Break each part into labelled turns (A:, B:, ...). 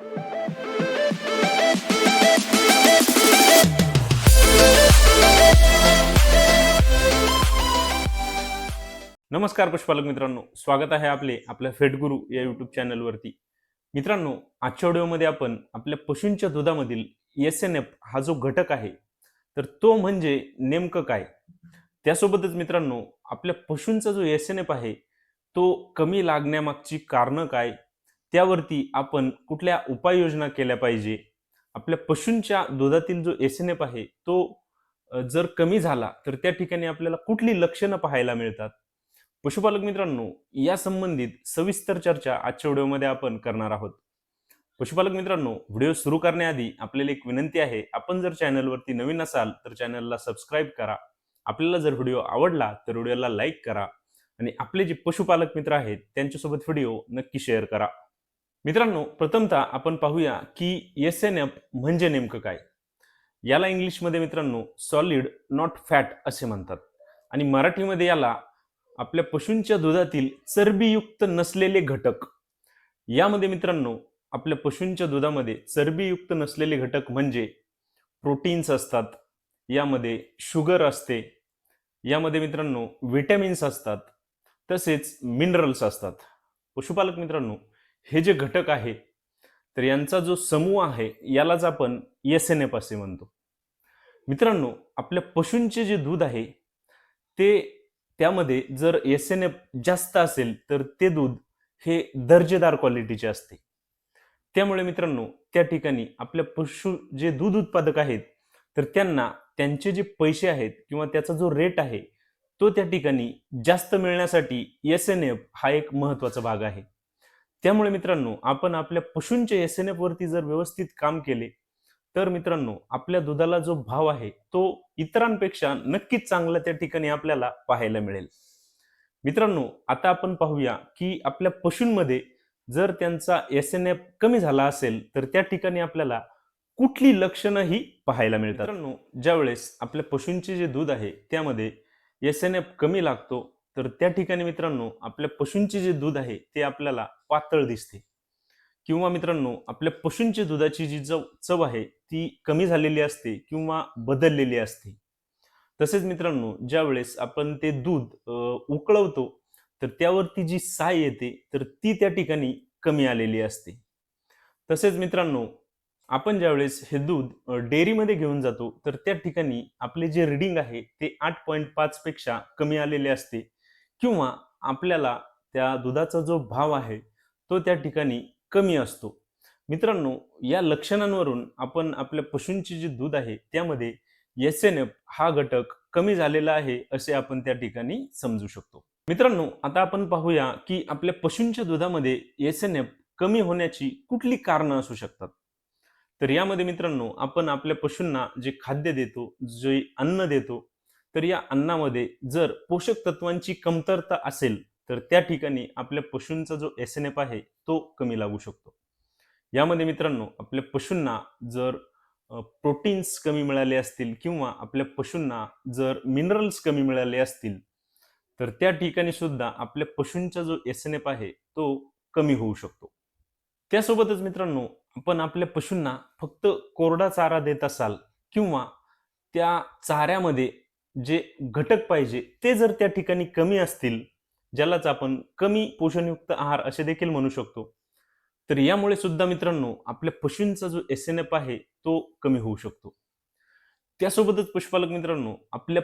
A: नमस्कार पशुपालक मित्रांनो. स्वागत आहे आपले आपल्या फेटगुरु या युट्यूब चॅनलवरती मित्रांनो आजच्या व्हिडिओमध्ये आपण आपल्या पशूंच्या दुधामधील एस एन एफ हा जो घटक आहे तर तो म्हणजे नेमकं काय? त्यासोबतच मित्रांनो आपल्या पशूंचा जो एस एन एफ आहे तो कमी लागण्यामागची कारणं काय? त्यावरती आपण कुठल्या उपाययोजना केल्या पाहिजे? आपल्या पशूंच्या दुधातील जो एस एन एफ आहे तो जर कमी झाला तर त्या ठिकाणी आपल्याला कुठली लक्षणं पाहायला मिळतात? पशुपालक मित्रांनो या संबंधित सविस्तर चर्चा आजच्या व्हिडिओमध्ये आपण करणार आहोत. पशुपालक मित्रांनो व्हिडिओ सुरू करण्याआधी आपल्याला एक विनंती आहे आपण जर चॅनलवरती नवीन असाल तर चॅनलला सबस्क्राईब करा. आपल्याला जर व्हिडिओ आवडला तर व्हिडिओला लाईक करा आणि आपले जे पशुपालक मित्र आहेत त्यांच्यासोबत व्हिडिओ नक्की शेअर करा. मित्रांनो प्रथमतः आपण पाहूया की एस एन एफ म्हणजे नेमकं काय? याला इंग्लिशमध्ये मित्रांनो सॉलिड नॉट फॅट असे म्हणतात. आणि मराठीमध्ये याला आपल्या पशूंच्या दुधातील चरबीयुक्त नसलेले घटक. यामध्ये मित्रांनो आपल्या पशूंच्या दुधामध्ये चरबीयुक्त नसलेले घटक म्हणजे प्रोटीन्स असतात. यामध्ये शुगर असते. यामध्ये मित्रांनो व्हिटॅमिन्स असतात. तसेच मिनरल्स असतात. पशुपालक मित्रांनो हे जे घटक आहे तर यांचा जो समूह आहे यालाच आपण एस एन एफ असे म्हणतो. मित्रांनो आपल्या पशूंचे जे दूध आहे ते त्यामध्ये जर एस एन एफ जास्त असेल तर ते दूध हे दर्जेदार क्वालिटीचे असते. त्यामुळे मित्रांनो त्या ठिकाणी आपल्या पशु जे दूध उत्पादक आहेत तर त्यांना त्यांचे जे पैसे आहेत किंवा त्याचा जो रेट आहे तो त्या ठिकाणी जास्त मिळण्यासाठी एस एन एफ हा एक महत्त्वाचा भाग आहे. त्यामुळे मित्रांनो आपण आपल्या पशूंच्या एस एन एफ वरती जर व्यवस्थित काम केले तर मित्रांनो आपल्या दुधाला जो भाव आहे तो इतरांपेक्षा नक्कीच चांगला त्या ठिकाणी आपल्याला पाहायला मिळेल. मित्रांनो आता आपण पाहूया की आपल्या पशूंमध्ये जर त्यांचा एस एन एफ कमी झाला असेल तर त्या ठिकाणी आपल्याला कुठली लक्षणं ही पाहायला मिळतात? मित्रांनो ज्यावेळेस आपल्या पशूंचे जे दूध आहे त्यामध्ये एस एन एफ कमी लागतो तर त्या ठिकाणी मित्रांनो आपल्या पशूंचे जे दूध आहे ते आपल्याला पातळ दिसते. किंवा मित्रांनो आपल्या पशूंच्या दुधाची जी चव चव आहे ती कमी झालेली असते किंवा बदललेली असते. तसेच मित्रांनो ज्यावेळेस आपण ते दूध उकळवतो तर त्यावरती जी साय येते तर ती त्या ठिकाणी कमी आलेली असते. तसेच मित्रांनो आपण ज्यावेळेस हे दूध डेअरीमध्ये घेऊन जातो तर त्या ठिकाणी आपले जे रिडिंग आहे ते आठ पॉईंट पाच पेक्षा कमी आलेले असते. किंवा आपल्याला त्या दुधाचा जो भाव आहे तो त्या ठिकाणी कमी असतो. मित्रांनो या लक्षणांवरून आपण आपल्या पशूंचे जे दूध आहे त्यामध्ये एस एन एफ हा घटक कमी झालेला आहे असे आपण त्या ठिकाणी समजू शकतो. मित्रांनो आता आपण पाहूया की आपल्या पशूंच्या दुधामध्ये एस एन एफ कमी होण्याची कुठली कारणं असू शकतात. तर यामध्ये मित्रांनो आपण आपल्या पशूंना जे खाद्य देतो जे अन्न देतो तर या अन्नामध्ये जर पोषक तत्वांची कमतरता असेल तर त्या ठिकाणी आपल्या पशूंचा जो एस एन एफ आहे तो कमी लागू शकतो. यामध्ये मित्रांनो आपल्या पशूंना जर प्रोटीन्स कमी मिळाले असतील किंवा आपल्या पशूंना जर मिनरल्स कमी मिळाले असतील तर त्या ठिकाणी सुद्धा आपल्या पशूंचा जो एस एन एफ आहे तो कमी होऊ शकतो. त्यासोबतच मित्रांनो आपण आपल्या पशूंना फक्त कोरडा चारा देत असाल किंवा त्या चाऱ्यामध्ये जे घटक पाहिजे ते जर त्या ठिकाणी कमी असतील ज्यालाच आपण कमी पोषणयुक्त आहार असे देखील म्हणू शकतो तर यामुळे सुद्धा मित्रांनो आपल्या पशूंचा जो एस एन एफ आहे तो कमी होऊ शकतो. त्यासोबतच पशुपालक मित्रांनो आपल्या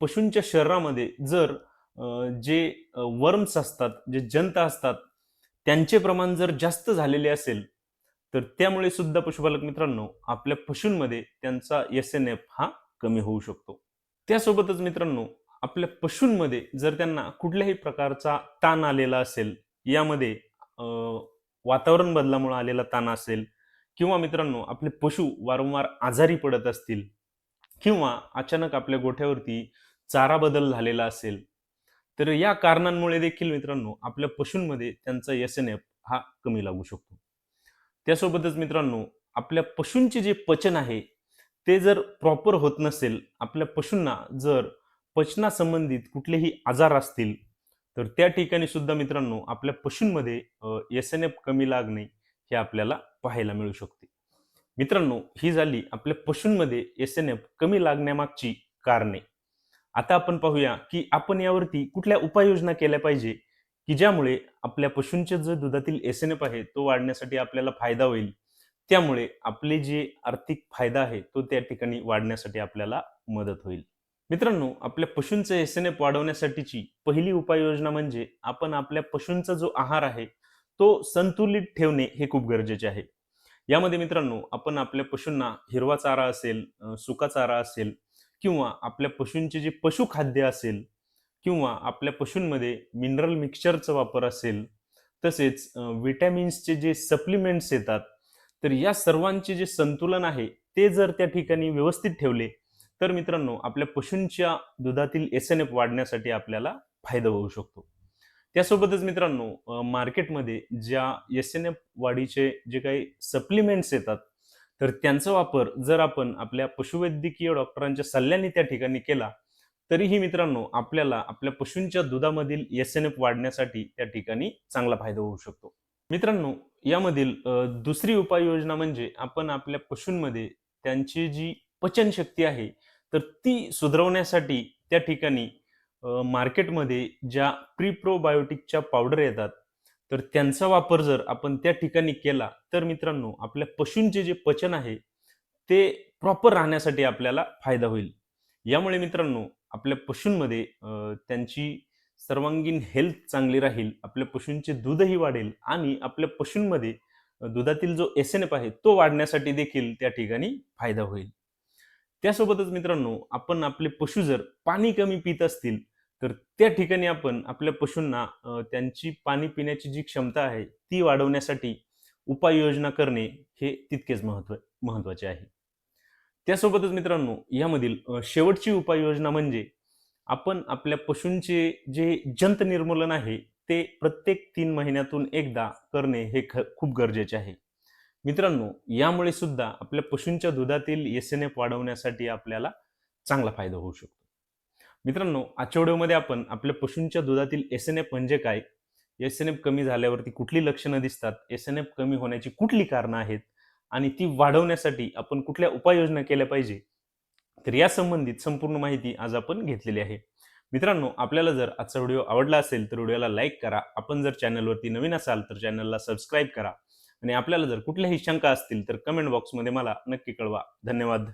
A: पशूंच्या शरीरामध्ये जर जे वर्म्स असतात जे जंत असतात त्यांचे प्रमाण जर जास्त झालेले असेल तर त्यामुळे सुद्धा पशुपालक मित्रांनो आपल्या पशूंमध्ये त्यांचा एस एन एफ हा कमी होऊ शकतो. त्यासोबतच मित्रांनो आपल्या पशूंमध्ये जर त्यांना कुठल्याही प्रकारचा ताण आलेला असेल यामध्ये वातावरण बदलामुळे आलेला ताण असेल किंवा मित्रांनो आपले पशु वारंवार आजारी पडत असतील किंवा अचानक आपल्या गोठ्यावरती चारा बदल झालेला असेल तर या कारणांमुळे देखील मित्रांनो आपल्या पशूंमध्ये त्यांचा एस एन एफ हा कमी लागू शकतो. त्यासोबतच मित्रांनो आपल्या पशूंचे जे पचन आहे ते जर प्रॉपर होत नसेल आपल्या पशूंना जर पचनासंबंधित कुठलेही आजार असतील तर त्या ठिकाणी सुद्धा मित्रांनो आपल्या पशूंमध्ये एस एन एफ कमी लागणे हे आपल्याला पाहायला मिळू शकते. मित्रांनो ही झाली आपल्या पशूंमध्ये एस एन एफ कमी लागण्यामागची कारणे. आता आपण पाहूया की आपण यावरती कुठल्या उपाययोजना केल्या पाहिजे की ज्यामुळे आपल्या पशूंचे जे दुधातील एस एन एफ आहे तो वाढण्यासाठी आपल्याला फायदा होईल. त्यामुळे आपले जे आर्थिक फायदा आहे तो त्या ठिकाणी वाढण्यासाठी आपल्याला मदत होईल. मित्रांनो आपल्या पशूंचे एस एन एफ वाढवण्यासाठीची पहिली उपाययोजना म्हणजे आपण आपल्या पशूंचा जो आहार आहे तो संतुलित ठेवणे हे खूप गरजेचे आहे. यामध्ये मित्रांनो आपण आपल्या पशूंना हिरवा चारा असेल सुका चारा असेल किंवा आपल्या पशूंचे जे पशुखाद्य असेल किंवा आपल्या पशूंमध्ये मिनरल मिक्सचरचा वापर असेल तसेच विटॅमिन्सचे जे सप्लिमेंट्स येतात तर या सर्वांचे जे संतुलन आहे ते जर त्या ठिकाणी व्यवस्थित ठेवले तर मित्रांनो आपल्या पशूंच्या दुधातील एस एन एफ वाढण्यासाठी आपल्याला फायदा होऊ शकतो. त्यासोबतच मित्रांनो मार्केटमध्ये ज्या एस एन एफ वाढीचे जे काही सप्लिमेंट्स येतात तर त्यांचा वापर जर आपण आपल्या पशुवैद्यकीय डॉक्टरांच्या सल्ल्याने त्या ठिकाणी केला तरीही मित्रांनो आपल्याला आपल्या पशूंच्या दुधामधील एस एन एफ वाढण्यासाठी त्या ठिकाणी चांगला फायदा होऊ शकतो. मित्रांनो यामधील दुसरी उपाययोजना म्हणजे आपण आपल्या पशूंमध्ये त्यांची जी पचनशक्ती आहे तर ती सुधारवण्यासाठी त्या ठिकाणी मार्केटमध्ये ज्या प्रीप्रोबायोटिकच्या पावडर येतात तर त्यांचा वापर जर आपण त्या ठिकाणी केला तर मित्रांनो आपल्या पशूंचे जे पचन आहे ते प्रॉपर राहण्यासाठी आपल्याला फायदा होईल. यामुळे मित्रांनो आपल्या पशूंमध्ये त्यांची सर्वांगीण हेल्थ चांगली राहील आपल्या पशूंचे दूधही वाढेल आणि आपल्या पशूंमध्ये दुधातील जो एस एन एफ आहे तो वाढण्यासाठी देखील त्या ठिकाणी फायदा होईल. त्यासोबतच मित्रांनो आपण आपले पशु जर पाणी कमी पित असतील तर त्या ठिकाणी आपण आपल्या पशूंना त्यांची पाणी पिण्याची जी क्षमता आहे ती वाढवण्यासाठी उपाययोजना करणे हे तितकेच महत्त्व महत्त्वाचे आहे. त्यासोबतच मित्रांनो यामधील शेवटची उपाययोजना म्हणजे आपण आपल्या पशूंचे जे जंत निर्मूलन आहे ते प्रत्येक तीन महिन्यातून एकदा करणे हे ख खूप गरजेचे आहे. मित्रांनो यामुळे सुद्धा आपल्या पशूंच्या दुधातील एस एन एफ वाढवण्यासाठी आपल्याला चांगला फायदा होऊ शकतो. मित्रांनो आजच्या व्हिडिओमध्ये आपण आपल्या पशूंच्या दुधातील एस एन एफ म्हणजे काय? एस एन एफ कमी झाल्यावरती कुठली लक्षणं दिसतात? एस एन एफ कमी होण्याची कुठली कारणं आहेत? आणि ती वाढवण्यासाठी आपण कुठल्या उपाययोजना केल्या पाहिजे? तर या संबंधित संपूर्ण माहिती आज आपण घेतलेली आहे. मित्रांनो आपल्याला जर आजचा व्हिडिओ आवडला असेल तर व्हिडिओला लाईक करा. आपण जर चॅनलवरती नवीन असाल तर चॅनलला सबस्क्राईब करा. आणि आपल्याला जर कुठल्याही शंका असतील तर कमेंट बॉक्समध्ये मला नक्की कळवा. धन्यवाद.